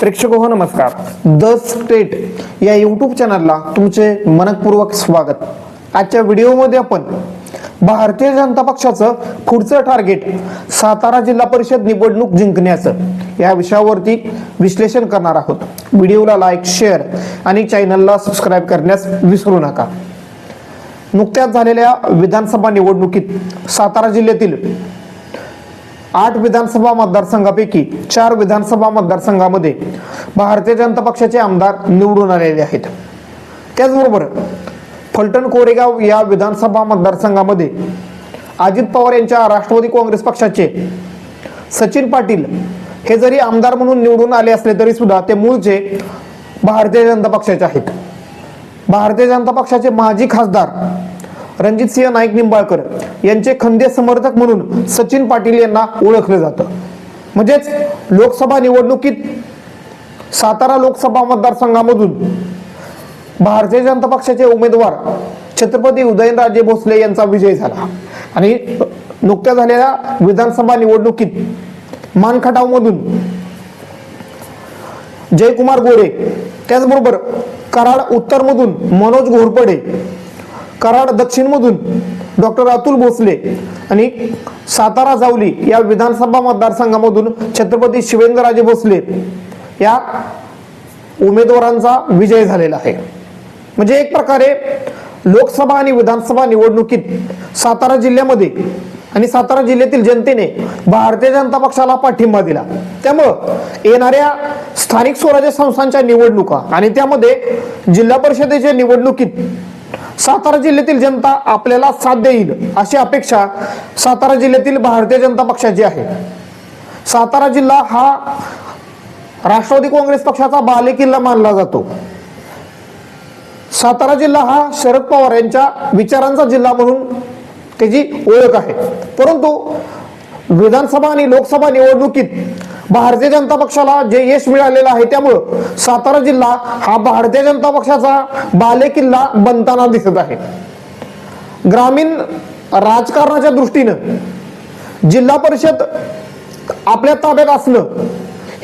प्रेक्षक हो नमस्कार. द स्टेट या यूट्यूब चॅनलला तुमचे मनपूर्वक स्वागत. आजच्या व्हिडिओमध्ये आपण भारतीय जनता पक्षाचं पुढचं टार्गेट सातारा जिल्हा परिषद निवडणूक जिंकण्याचं या विषयावरती विश्लेषण करणार आहोत. व्हिडिओला लाईक शेअर आणि चॅनलला सबस्क्राईब करण्यास विसरू नका. नुकत्याच झालेल्या विधानसभा निवडणुकीत सातारा जिल्ह्यातील आठ विधानसभा मतदारसंघापैकी चार विधानसभा मतदारसंघामध्ये भारतीय जनता पक्षाचे आमदार निवडून आलेले आहेत. त्याचबरोबर फलटण कोरेगाव या विधानसभा मतदारसंघामध्ये अजित पवार यांच्या राष्ट्रवादी काँग्रेस पक्षाचे सचिन पाटील हे जरी आमदार म्हणून निवडून आले असले तरी सुद्धा ते मूळचे भारतीय जनता पक्षाचे आहेत. भारतीय जनता पक्षाचे माजी खासदार रणजित सिंह नाईक निंबाळकर यांचे खंदे समर्थक म्हणून सचिन पाटील यांना ओळखलं जातं. म्हणजेच लोकसभा निवडणुकीत सातारा लोकसभा मतदारसंघामधून भारतीय जनता पक्षाचे उमेदवार छत्रपती उदयनराजे भोसले यांचा विजय झाला. आणि नुकत्या झालेल्या विधानसभा निवडणुकीत मानखटावमधून जयकुमार गोरे त्याचबरोबर कराड उत्तरमधून मनोज घोरपडे कराड दक्षिणमधून डॉक्टर अतुल भोसले आणि सातारा जावली या विधानसभा मतदारसंघामधून छत्रपती शिवेंद्रराजे भोसले या उमेदवारांचा विजय झालेला आहे. म्हणजे एक प्रकारे लोकसभा आणि विधानसभा निवडणुकीत सातारा जिल्ह्यामध्ये आणि सातारा जिल्ह्यातील जनतेने भारतीय जनता पक्षाला पाठिंबा दिला. त्यामुळं येणाऱ्या स्थानिक स्वराज्य संस्थांच्या निवडणुका आणि त्यामध्ये जिल्हा परिषदेच्या निवडणुकीत सातारा जिल्ह्यातील जनता आपल्याला साथ देईल अशी अपेक्षा सातारा जिल्ह्यातील भारतीय जनता पक्षाची आहे. सातारा जिल्हा हा राष्ट्रवादी काँग्रेस पक्षाचा बालेकिल्ला मानला जातो. सातारा जिल्हा हा शरद पवार यांच्या विचारांचा जिल्हा म्हणून त्याची ओळख आहे. परंतु विधानसभा आणि लोकसभा निवडणुकीत भारतीय जनता पक्षाला जे यश मिळालेलं आहे त्यामुळं सातारा जिल्हा हा भारतीय जनता पक्षाचा बालेकिल्ला बनताना दिसत आहे. ग्रामीण राजकारणाच्या दृष्टीनं जिल्हा परिषद आपल्या ताब्यात असणं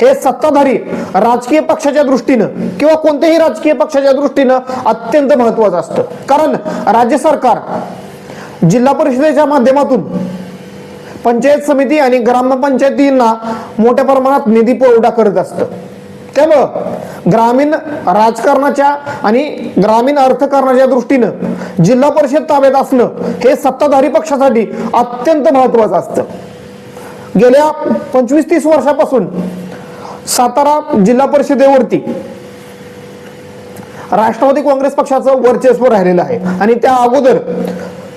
हे सत्ताधारी राजकीय पक्षाच्या दृष्टीनं किंवा कोणत्याही राजकीय पक्षाच्या दृष्टीनं अत्यंत महत्वाचं असतं. कारण राज्य सरकार जिल्हा परिषदेच्या माध्यमातून पंचायत समिती आणि ग्रामपंचायतींना मोठ्या प्रमाणात निधी पुरवठा करत असतं. त्यामुळं ग्रामीण राजकारणाच्या आणि ग्रामीण अर्थकारणाच्या दृष्टीनं जिल्हा परिषद ताब्यात असणं हे सत्ताधारी पक्षासाठी अत्यंत महत्वाचं असतं. गेल्या पंचवीस तीस वर्षापासून सातारा जिल्हा परिषदेवरती राष्ट्रवादी काँग्रेस पक्षाचं वर्चस्व राहिलेलं आहे. आणि त्या अगोदर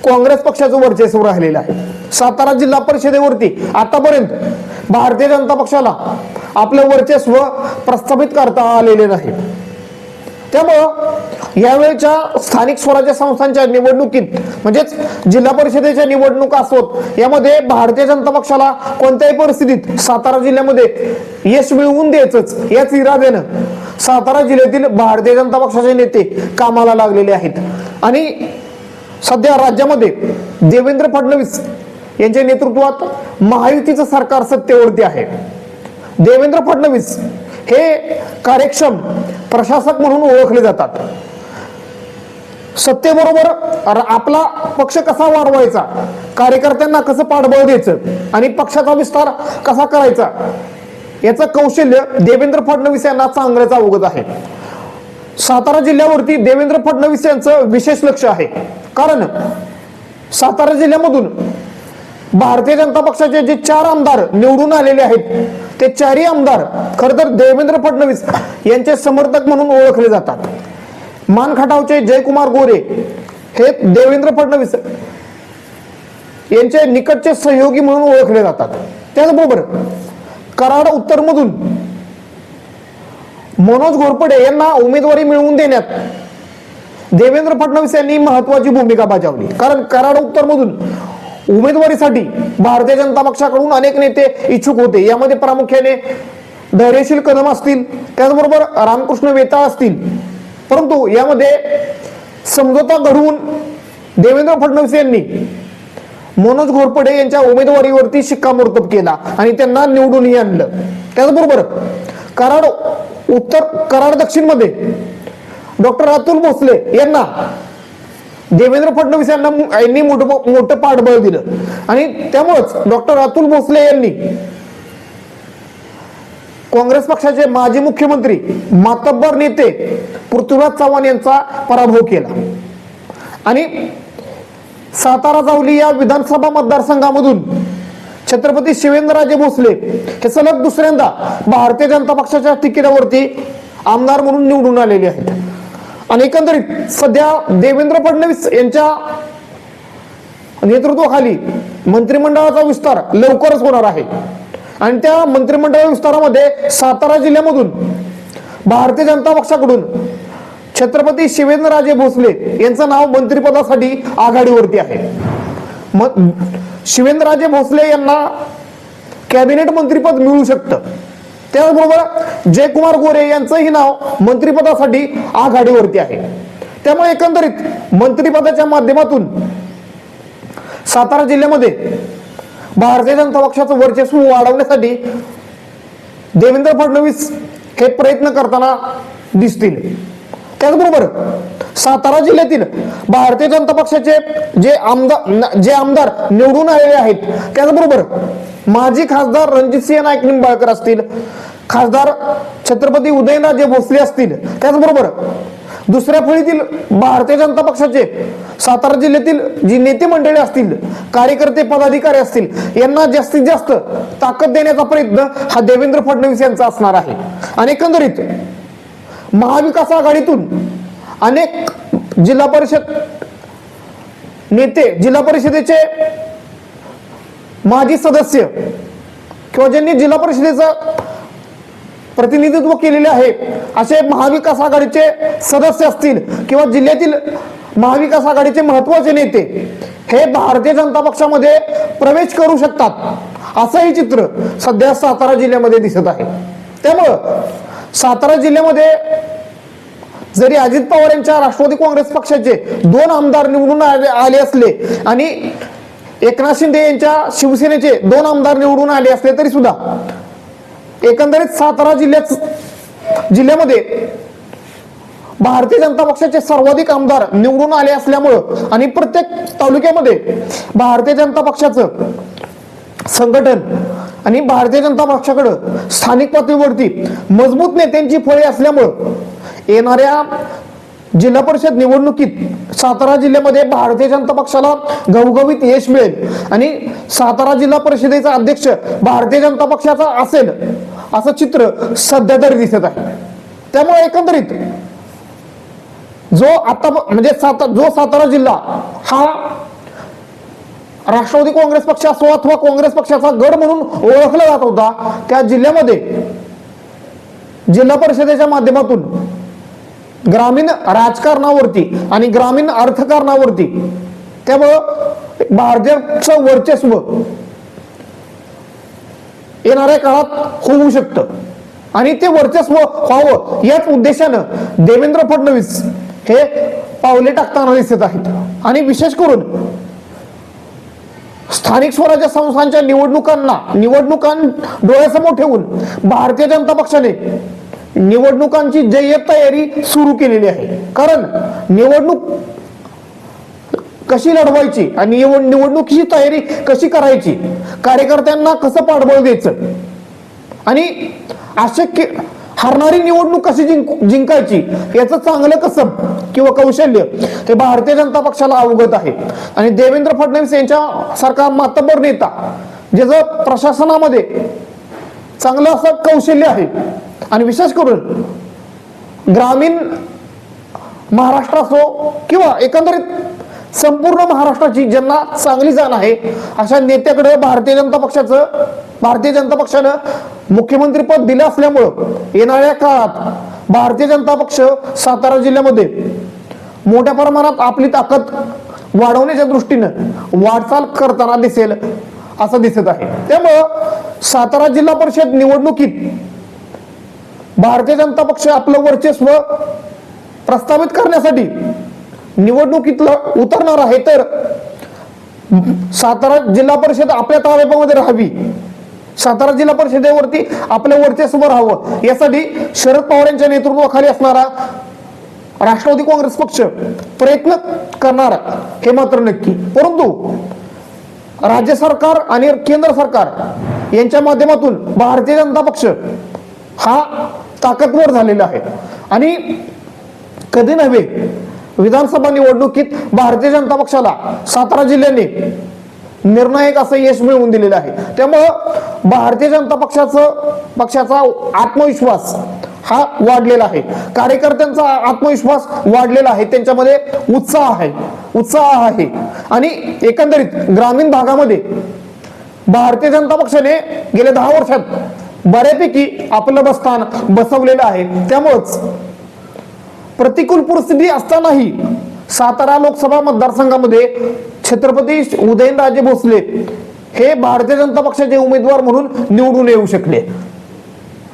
काँग्रेस पक्षाचं वर्चस्व राहिलेलं आहे. सातारा जिल्हा परिषदेवरती आतापर्यंत भारतीय जनता पक्षाला आपलं वर्चस्व प्रस्थापित करता आलेले नाही. त्यामुळं यावेळच्या स्थानिक स्वराज्य संस्थांच्या निवडणुकीत म्हणजेच जिल्हा परिषदेच्या निवडणुका असोत यामध्ये भारतीय जनता पक्षाला कोणत्याही परिस्थितीत सातारा जिल्ह्यामध्ये यश मिळवून द्यायचंच याच इराद्यानं सातारा जिल्ह्यातील भारतीय जनता पक्षाचे नेते कामाला लागलेले आहेत. आणि सध्या राज्यामध्ये देवेंद्र फडणवीस यांच्या नेतृत्वात महायुतीचं सरकार सत्तेवरती आहे. देवेंद्र फडणवीस हे कार्यक्षम प्रशासक म्हणून ओळखले जातात. सत्तेबरोबर आपला पक्ष कसा वाढवायचा? कार्यकर्त्यांना कसं पाठबळ द्यायचं? आणि पक्षाचा विस्तार कसा करायचा? याचं कौशल्य देवेंद्र फडणवीस यांना चांगलंच अवगत आहे. सातारा जिल्ह्यावरती देवेंद्र फडणवीस यांचं विशेष लक्ष आहे. कारण सातारा जिल्ह्यामधून भारतीय जनता पक्षाचे जे चार आमदार निवडून आलेले आहेत ते चारही आमदार खर तर देवेंद्र फडणवीस यांचे समर्थक म्हणून ओळखले जातात. मानखटावचे जयकुमार गोरे हे देवेंद्र फडणवीस यांचे निकटचे सहयोगी म्हणून ओळखले जातात. त्याचबरोबर कराड उत्तरमधून मनोज घोरपडे यांना उमेदवारी मिळवून देण्यात देवेंद्र फडणवीस यांनी महत्वाची भूमिका बजावली. कारण कराड उत्तरमधून उमेदवारीसाठी भारतीय जनता पक्षाकडून अनेक नेते इच्छुक होते. यामध्ये प्रामुख्याने धैर्यशील कदम असतील त्याचबरोबर रामकृष्ण वेताळ असतील. परंतु यामध्ये समझोता घडवून देवेंद्र फडणवीस यांनी मनोज घोरपडे यांच्या उमेदवारीवरती शिक्कामोर्तब केला आणि त्यांना निवडूनही आणलं. त्याचबरोबर कराड उत्तर कराड दक्षिणमध्ये डॉक्टर अतुल भोसले यांना देवेंद्र फडणवीस यांना यांनी मोठं मोठं पाठबळ दिलं. आणि त्यामुळेच डॉक्टर अतुल भोसले यांनी काँग्रेस पक्षाचे माजी मुख्यमंत्री मातब्बर नेते पृथ्वीराज चव्हाण यांचा पराभव केला. आणि सातारा जावली या विधानसभा मतदारसंघामधून छत्रपती शिवेंद्रराजे भोसले हे सलग दुसऱ्यांदा भारतीय जनता पक्षाच्या तिकिटावरती आमदार म्हणून निवडून आलेले आहेत. आणि एकंदरीत सध्या देवेंद्र फडणवीस यांच्या नेतृत्वाखाली मंत्रिमंडळाचा विस्तार लवकरच होणार आहे. आणि त्या मंत्रिमंडळ विस्तारामध्ये सातारा जिल्ह्यामधून भारतीय जनता पक्षाकडून छत्रपती शिवेंद्रराजे भोसले यांचं नाव मंत्रिपदासाठी आघाडीवरती आहे. शिवेंद्रराजे भोसले यांना कॅबिनेट मंत्रीपद मिळू शकतं. त्याचबरोबर जयकुमार गोरे यांचंही नाव मंत्रिपदासाठी आघाडीवरती आहे. त्यामुळे एकंदरीत मंत्रिपदाच्या माध्यमातून सातारा जिल्ह्यामध्ये भारतीय जनता पक्षाचं वर्चस्व वाढवण्यासाठी देवेंद्र फडणवीस हे प्रयत्न करताना दिसतील. त्याचबरोबर सातारा जिल्ह्यातील भारतीय जनता पक्षाचे जे आमदार जे आमदार निवडून आलेले आहेत त्याचबरोबर माजी खासदार रणजितसिंह नाईक निंबाळकर असतील खासदार छत्रपती उदयनराजे भोसले असतील त्याचबरोबर दुसऱ्या फळीतील भारतीय जनता पक्षाचे सातारा जिल्ह्यातील जी नेते मंडळी असतील कार्यकर्ते पदाधिकारी असतील यांना जास्तीत जास्त ताकद देण्याचा प्रयत्न हा देवेंद्र फडणवीस यांचा असणार आहे. आणि एकंदरीत महाविकास आघाडीतून अनेक जिल्हा परिषद नेते जिल्हा परिषदेचे माजी सदस्य किंवा ज्यांनी जिल्हा परिषदेचं प्रतिनिधित्व केलेले आहे असे महाविकास आघाडीचे सदस्य असतील किंवा जिल्ह्यातील महाविकास आघाडीचे महत्त्वाचे नेते हे भारतीय जनता पक्षामध्ये प्रवेश करू शकतात असंही चित्र सध्या सातारा जिल्ह्यामध्ये दिसत आहे. त्यामुळं सातारा जिल्ह्यामध्ये जरी अजित पवार यांच्या राष्ट्रवादी काँग्रेस पक्षाचे दोन आमदार निवडून आले असले आणि एकनाथ शिंदे यांच्या शिवसेनेचे दोन आमदार निवडून आले असले तरी सुद्धा एकंदरीत सातारा जिल्ह्यात जिल्ह्यामध्ये भारतीय जनता पक्षाचे सर्वाधिक आमदार निवडून आले असल्यामुळं आणि प्रत्येक तालुक्यामध्ये भारतीय जनता पक्षाचं संघटन आणि भारतीय जनता पक्षाकडं स्थानिक पातळीवरती मजबूत नेत्यांची फळे असल्यामुळं येणाऱ्या जिल्हा परिषद निवडणुकीत सातारा जिल्ह्यामध्ये भारतीय जनता पक्षाला घवघवीत यश मिळेल. आणि सातारा जिल्हा परिषदेचा अध्यक्ष भारतीय जनता पक्षाचा असेल असं चित्र सध्या तरी दिसत आहे. त्यामुळे एकंदरीत जो आता म्हणजे साता जो सातारा जिल्हा हा राष्ट्रवादी काँग्रेस पक्ष असो अथवा काँग्रेस पक्षाचा गड म्हणून ओळखला जात होता. त्या जिल्ह्यामध्ये जिल्हा परिषदेच्या माध्यमातून ग्रामीण राजकारणावरती आणि ग्रामीण अर्थकारणावरती त्यामुळं भाजपचं वर्चस्व येणाऱ्या काळात होऊ शकतं. आणि ते वर्चस्व व्हावं याच उद्देशानं देवेंद्र फडणवीस हे पावले टाकताना दिसत आहेत. आणि विशेष करून स्थानिक स्वराज्य संस्थांच्या निवडणुकांना निवडणुकां डोळ्यासमोर ठेवून भारतीय जनता पक्षाने निवडणुकांची जय्यत तयारी सुरू केलेली आहे. कारण निवडणूक कशी लढवायची आणि निवड निवडणुकीची तयारी कशी करायची कार्यकर्त्यांना कसं पाठबळ द्यायचं आणि अशक्य हरणारी निवडणूक कशी जिंक जिंकायची याचं चांगलं कसब किंवा कौशल्य हे भारतीय जनता पक्षाला अवगत आहे. आणि देवेंद्र फडणवीस यांच्या सारखा मातबर नेता ज्याचं प्रशासनामध्ये चांगलं असं कौशल्य आहे. आणि विशेष करून ग्रामीण महाराष्ट्र असो किंवा एकंदरीत संपूर्ण महाराष्ट्राची ज्यांना चांगली जाण आहे. अशा नेत्याकडे भारतीय जनता पक्षाचं भारतीय जनता पक्षानं मुख्यमंत्रीपद दिलं असल्यामुळं येणाऱ्या काळात भारतीय जनता पक्ष सातारा जिल्ह्यामध्ये मोठ्या प्रमाणात आपली ताकद वाढवण्याच्या दृष्टीनं वाटचाल करताना दिसेल असं दिसत आहे. त्यामुळं सातारा जिल्हा परिषद निवडणुकीत भारतीय जनता पक्ष आपलं वर्चस्व प्रस्थापित करण्यासाठी निवडणुकीतलं उतरणार आहे तर सातारा जिल्हा परिषद आपल्या तालुक्यामध्ये राहावी. सातारा जिल्हा परिषदेवरती आपलं वर्चस्व राहावं. यासाठी शरद पवार यांच्या नेतृत्वाखाली असणारा राष्ट्रवादी काँग्रेस पक्ष प्रयत्न करणार हे मात्र नक्की. परंतु राज्य सरकार आणि केंद्र सरकार यांच्या माध्यमातून भारतीय जनता पक्ष हा ताकदवर झालेला आहे. आणि कधी नव्हे विधानसभा निवडणुकीत भारतीय जनता पक्षाला सातारा जिल्ह्याने निर्णायक असं यश मिळवून दिलेलं आहे. त्यामुळं भारतीय जनता पक्षाचं पक्षाचा आत्मविश्वास हा वाढलेला आहे. कार्यकर्त्यांचा आत्मविश्वास वाढलेला आहे. त्यांच्यामध्ये उत्साह आहे. उत्साह आहे. आणि एकंदरीत ग्रामीण भागामध्ये भारतीय जनता पक्षाने गेल्या दहा वर्षात बऱ्यापैकी आपलं बस्थान बसवलेलं आहे. त्यामुळंच प्रतिकूल परिस्थिती असतानाही सातारा लोकसभा मतदारसंघामध्ये छत्रपती उदयनराजे भोसले हे भारतीय जनता पक्षाचे उमेदवार म्हणून निवडून येऊ शकले.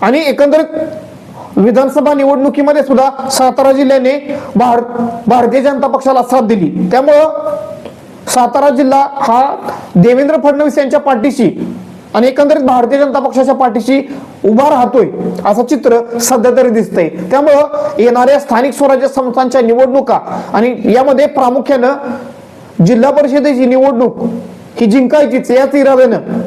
आणि एकंदरीत विधानसभा निवडणुकीमध्ये सुद्धा सातारा जिल्ह्याने भारत भारतीय जनता पक्षाला साथ दिली. त्यामुळं सातारा जिल्हा हा देवेंद्र फडणवीस यांच्या पाठीशी आणि एकंदरीत भारतीय जनता पक्षाच्या पाठीशी उभा राहतोय असं चित्र सध्या तरी दिसतंय. त्यामुळं येणाऱ्या स्थानिक स्वराज्य संस्थांच्या निवडणुका आणि यामध्ये प्रामुख्यानं जिल्हा परिषदेची निवडणूक ही जिंकायचीच याच इराद्यानं.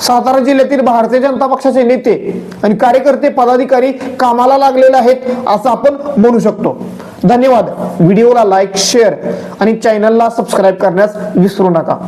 सातारा जिल्ह्यातील भारतीय जनता पक्षाचे नेते आणि कार्यकर्ते पदाधिकारी कामाला लागलेले आहेत असं आपण म्हणू शकतो. धन्यवाद. व्हिडिओला लाईक शेअर आणि चॅनलला सबस्क्राईब करण्यास विसरू नका.